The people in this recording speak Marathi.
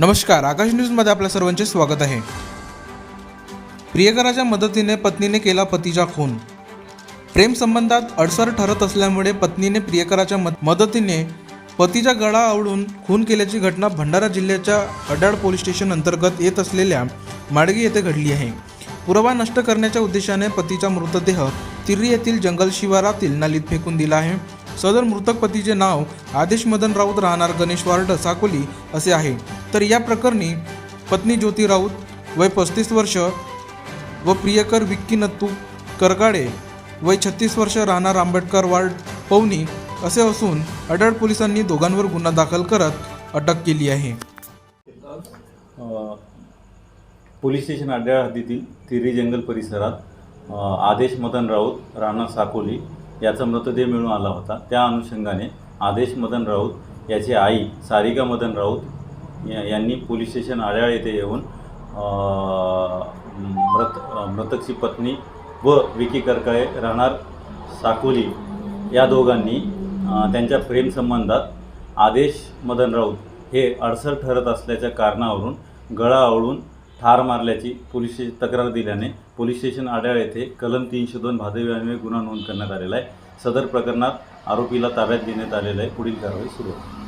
नमस्कार आकाश न्यूजमध्ये आपल्या सर्वांचे स्वागत आहे. प्रियकराच्या मदतीने पत्नीने केला पतीचा खून. प्रेमसंबंधात अडसर ठरत असल्यामुळे पत्नीने प्रियकराच्या मदतीने पतीचा गळा आवडून खून केल्याची घटना भंडारा जिल्ह्याच्या अडाड पोलीस स्टेशन अंतर्गत येत असलेल्या माडगी येथे घडली आहे. पुरावा नष्ट करण्याच्या उद्देशाने पतीचा मृतदेह तिर्री येथील जंगल शिवारातील नालीत फेकून दिला आहे. सदर मृतक पतीचे नाव आदेश मदन राऊत राहणार गणेश वार्ड साकोली असे आहे. तर या प्रकरणी पत्नी ज्योती राऊत वय पस्तीस वर्ष व प्रियकर विक्की नत्तू करगाडे वय छत्तीस वर्ष राहणार आंबेडकर वार्ड पवनी असे असून अडळ पोलिसांनी दोघांवर गुन्हा दाखल करत अटक केली आहे. पोलीस स्टेशन अड्याळ हद्दीतील तिरी जंगल परिसरात आदेश मदन राऊत राणा साकोली याचा मृतदेह मिळून आला होता. त्या अनुषंगाने आदेश मदन राऊत याची आई सारिका मदन राऊत यांनी पोलीस स्टेशन आड्याळ येथे येऊन मृत मृतकची पत्नी व विकी करकळे राहणार साकोली या दोघांनी त्यांच्या प्रेमसंबंधात आदेश मदन राऊत हे अडसर ठरत असल्याच्या कारणावरून गळा आवळून ठार मारल्याची पोलीस स्टेशन तक्रार दिल्याने पोलीस स्टेशन आढळ येथे कलम तीनशे दोन भादवी गुन्हा नोंद करण्यात आलेला आहे. सदर प्रकरणात आरोपीला ताब्यात देण्यात आलेलं आहे. पुढील कारवाई सुरू आहे.